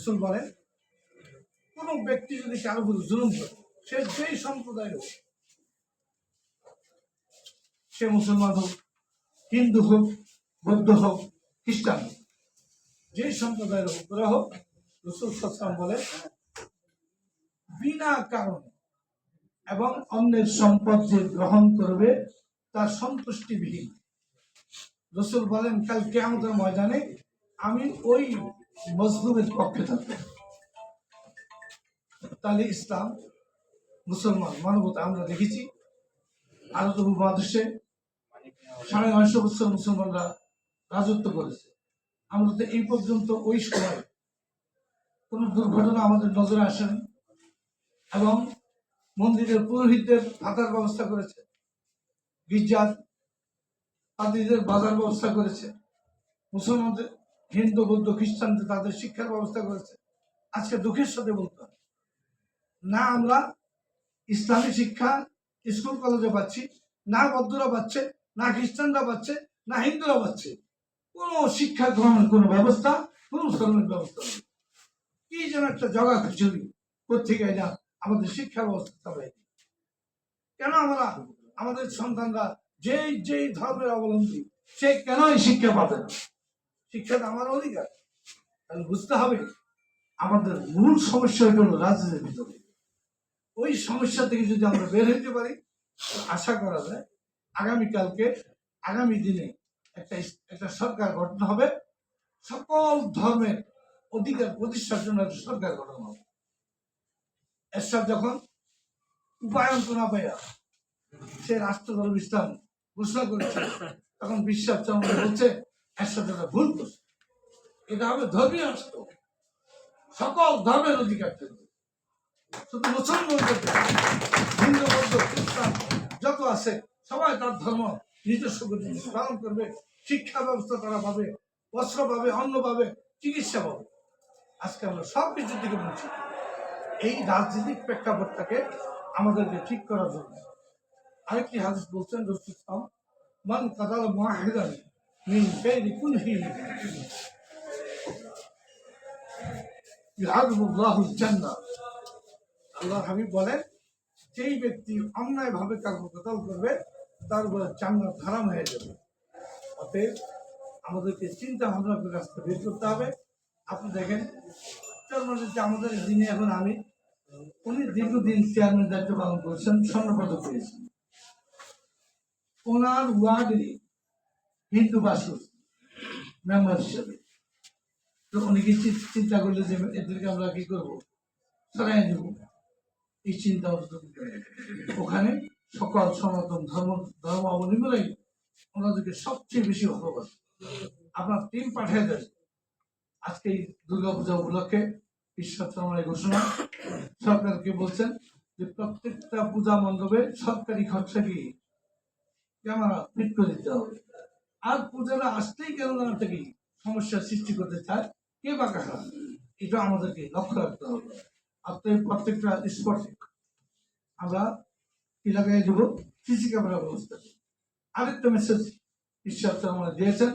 রসুল বলেন, কোন ব্যক্তি যদি কারও জুলুম করে, সে যেই সম্প্রদায়ের হোক, সে মুসলমান হোক, হিন্দু হোক, বৌদ্ধ হোক, খ্রিস্টান হোক, যেই সম্প্রদায়ের ওরা হোক, রসুল সাল্লাম বলে বিনা কারণে এবং অন্যের সম্পদ যে গ্রহণ করবে, তার সন্তুষ্টিবিহীন। রসুল বলেন, কাল কেমতের ময়দানে আমি ওই মজলুমের পক্ষে থাকব। তাহলে ইসলাম, মুসলমান, মানবতা আমরা দেখেছি। আরত উপমহাদেশে সাড়ে নয়শো বছর মুসলমানরা রাজত্ব করেছে। আমরা তো এই পর্যন্ত ওই সময় কোনো দুর্ঘটনা আমাদের নজরে আসেনি এবং মন্দিরের পুরোহিতদের থাকার ব্যবস্থা করেছে। গির্জার তাদের বাজার ব্যবস্থা করেছে। মুসলমানদের হিন্দু, বৌদ্ধ খ্রিস্টানদের তাদের শিক্ষার ব্যবস্থা করেছে, আজকে দুঃখের সাথে বলতে হয় না আমরা ইসলামী শিক্ষা স্কুল, কলেজে পাচ্ছি, না বৌদ্ধরা পাচ্ছে, না খ্রিস্টানরা পাচ্ছে, না হিন্দুরা পাচ্ছে। কোনো শিক্ষা গ্রহণের কোনো ব্যবস্থা, কোনো ধর্মের ব্যবস্থা কি যেন একটা জগা খিচুড়ি কোথেকে না আমাদের শিক্ষা ব্যবস্থা চালাই কেন আমরা, আমাদের সন্তানরা যেই যেই ধর্মের অবলম্বী, সে কেন এই শিক্ষা পাবে না? শিক্ষাটা আমার অধিকার। তাহলে বুঝতে হবে, আমাদের মূল সমস্যা হলো রাজনীতির ভিতরে। ওই সমস্যা থেকে যদি আমরা বের হইতে পারি আশা করা যায় আগামীকালকে, আগামী দিনে একটা একটা সরকার গঠন হবে। সকল ধর্মের অধিকার প্রতিষ্ঠার জন্য একটা সরকার গঠন হবে। এর এরশাদ যখন উপায়ন না পাইয়া সে রাষ্ট্র ইসলাম ঘোষণা করেছে, তখন বিশ্বাস চন্দ্র বলছে একটা ভুল করছে। এটা হবে ধর্মীয় রাষ্ট্র। সকল ধর্মের অধিকার থাকবে শুধু মুসলমানদের হিন্দু, বৌদ্ধ, খ্রিস্টান, যত আছে, সবাই তার ধর্ম নিজস্ব পালন করবে, শিক্ষা ব্যবস্থা তারা পাবে, বস্ত্র পাবে, অন্ন পাবে, চিকিৎসা পাবে। আজকে আমরা সব কিছুর দিকে বঞ্চিত এই রাজনৈতিক প্রেক্ষাপটটাকে আমাদেরকে ঠিক করার জন্য আরেকটি হাদিস বলছেন রসুল মান কাদাল মাহিদান মিন গায়রি কুনহি ইয়াদুল্লাহুল জান্নাহ আল্লাহ হাবিব বলেন, যেই ব্যক্তি অন্যায় ভাবে কারও কতল করবে, তার উপরে জান্নাত হারাম হয়ে যাবে। অতএব আমাদেরকে চিন্তা ভাবনা রাস্তা বের করতে হবে। আপনি দেখেন চেয়ারম্যান যে আমাদের দিনে এখন আমি উনি দীর্ঘদিন চেয়ারম্যান দায়িত্ব পালন করেছেন, স্বর্ণপদক পেয়েছেন। ওনার ওয়ার্ডে হিন্দু বাসু মেম্বার হিসাবে। তো উনি কি চিন্তা করলে যে এদেরকে আমরা কি করব? সরাই দেবো। এই চিন্তা। ওখানে সকল সনাতন ধর্ম, ধর্মাবলম্বীরাই ওনাদেরকে সবচেয়ে বেশি ভালোবাসে। আপনার টিম পাঠিয়ে দেন। আজকে এই দুর্গা পূজা উপলক্ষে ঈশ্বর চরমের ঘোষণা। সরকারকে বলছেন যে প্রত্যেকটা পূজা মণ্ডপে সরকারি খরচা কি? ক্যামেরা ফিট করে দিতে হবে। আর প্রজারা আসতেই কেন না থেকে সমস্যার সৃষ্টি করতে চায়, কে বা কারা? এটা আমাদেরকে লক্ষ্য রাখতে হবে। তো প্রত্যেকটা স্পটে আমরা এলাকায় লাগাই দেবো সিসি ক্যামেরা ব্যবস্থা। আরেকটা মেসেজ ঈশ্বর আমরা দিয়েছেন।